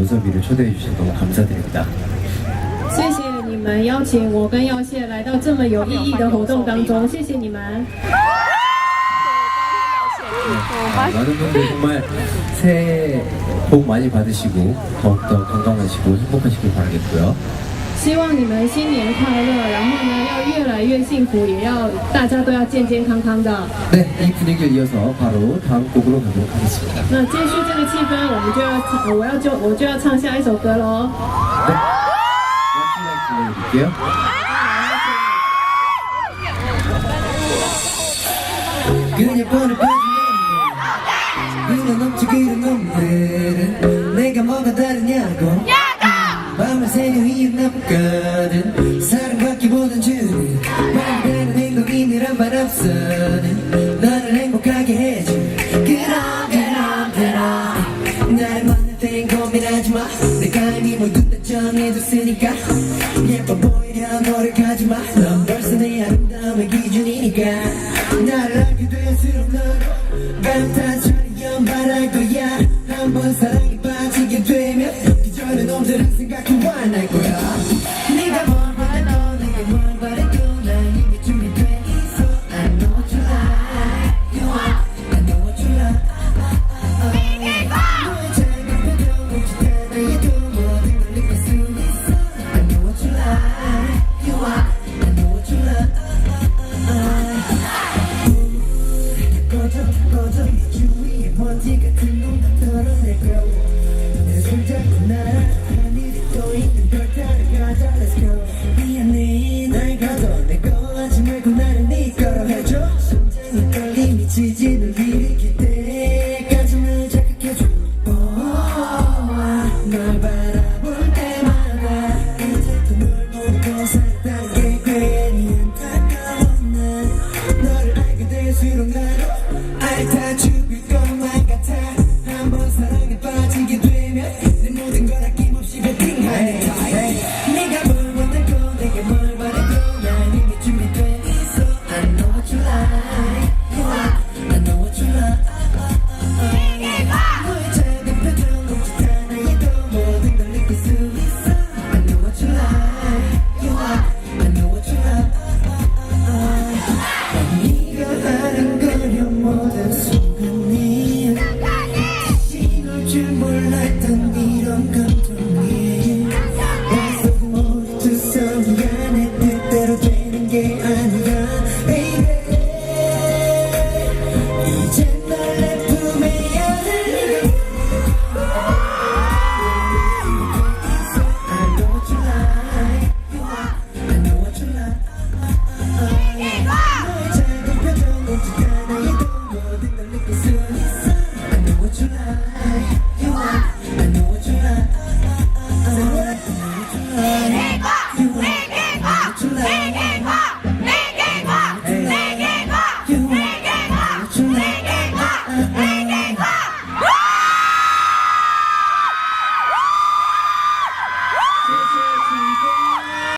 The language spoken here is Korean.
요섭이를 초대해 주셔서 너무 감사드립니다. 谢谢你们邀请我跟耀谢来到这么有意义的活动当中，谢谢你们。 아, 많은 분들 정말 새해 복 많이 받으시고 더욱더 건강하시고 행복하시길 바라겠고요. 希望你们新年快乐，然后呢 要越来越幸福，也要大家都要健健康康的。 네, 이 분위기를 이어서 바로 다음 곡으로 가도록 하겠습니다. 那接续这个气氛，我们就要唱，呃我要就我就要唱下一首歌喽。 네, 마지막 들려드릴게요. 그냥 뻔히 빠진 놈들 그냥 넘쳐 그런 놈들은 내가 뭐가 다르냐고 밤을 새는 이유 나쁘거든 사랑 받기보단 주는 말되는 행동이란 말 없어는 너를 행복하게 해줘 그럼 그럼 그럼. 나를 만날 땐 고민하지 마. 내가 이미 모두 다 정해뒀으니까. 예뻐 보이려 노력하지 마넌 벌써 내 아름다움의 기준이니까. 나를 알게 될수록 너로 감탄처럼 연발할 거야. 한번 사랑에 빠지게 되면 기존의 놈들은 안할 거야